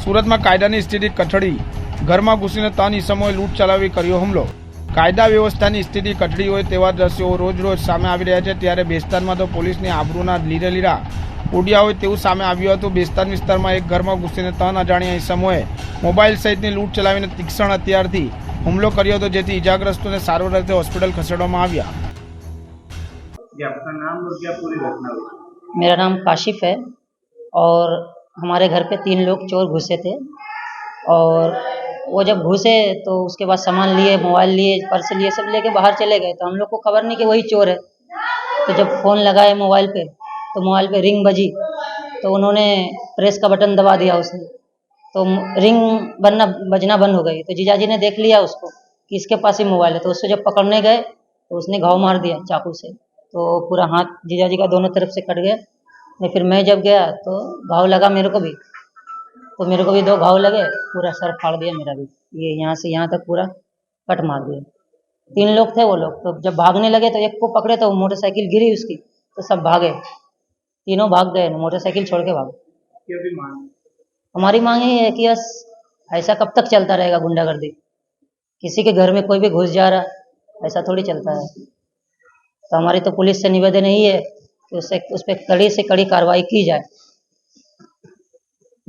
સુરતમાં કાયદાની સ્થિતિ કથળી ઘરમાં ઘૂસીને ત્રણ ઈસમોએ લૂંટ ચલાવી કર્યો હુમલો કાયદા વ્યવસ્થાની સ્થિતિ કથળી હોય તેવા દ્રશ્યો રોજ રોજ સામે આવી રહ્યા છે ત્યારે બેસ્તાનમાં તો પોલીસની આબરૂના લીરે લીરા ઉડ્યા હોય તેવું સામે આવ્યું હતું બેસ્તાન વિસ્તારમાં એક ઘરમાં ઘૂસીને ત્રણ અજાણ્યા ઈસમોએ મોબાઈલ સહિતની લૂંટ ચલાવીને તીક્ષ્ણ હથિયારથી હુમલો કર્યો હતો જેથી ઈજાગ્રસ્તોને સારવાર અર્થે હોસ્પિટલ ખસેડવામાં આવ્યા ये आपका नाम और क्या पूरी घटना हुई मेरा नाम काशिफ है और हमारे घर पे तीन लोग चोर घुसे थे और वो जब घुसे तो उसके बाद सामान लिए, मोबाइल लिए, पर्स लिए, सब लेके बाहर चले गए। तो हम लोग को खबर नहीं कि वही चोर है। तो जब फ़ोन लगाए मोबाइल पे तो मोबाइल पे रिंग बजी। तो उन्होंने प्रेस का बटन दबा दिया उसने। तो रिंग बनना, बजना बंद हो गई। तो जीजाजी ने देख लिया उसको कि इसके पास ही मोबाइल है। तो उससे जब पकड़ने गए तो उसने घाव मार दिया चाकू से। तो पूरा हाथ जीजाजी का दोनों तरफ़ से कट गया। नहीं फिर मैं जब गया तो घाव लगा मेरे को भी। तो मेरे को भी दो घाव लगे पूरा सर फाड़ दिया मेरा भी। ये यहाँ से यहाँ तक पूरा कट मार दिया। तीन लोग थे वो लोग तो जब भागने लगे तो एक को पकड़े तो मोटरसाइकिल गिरी उसकी तो सब भागे। तीनों भाग गए मोटरसाइकिल छोड़ के भागे। हमारी मांग यही है कि बस ऐसा कब तक चलता रहेगा गुंडागर्दी? किसी के घर में कोई भी घुस जा रहा ऐसा थोड़ी चलता है। तो हमारी तो पुलिस से निवेदन यही है कि उससे उस पर कड़ी से कड़ी कार्रवाई की जाए।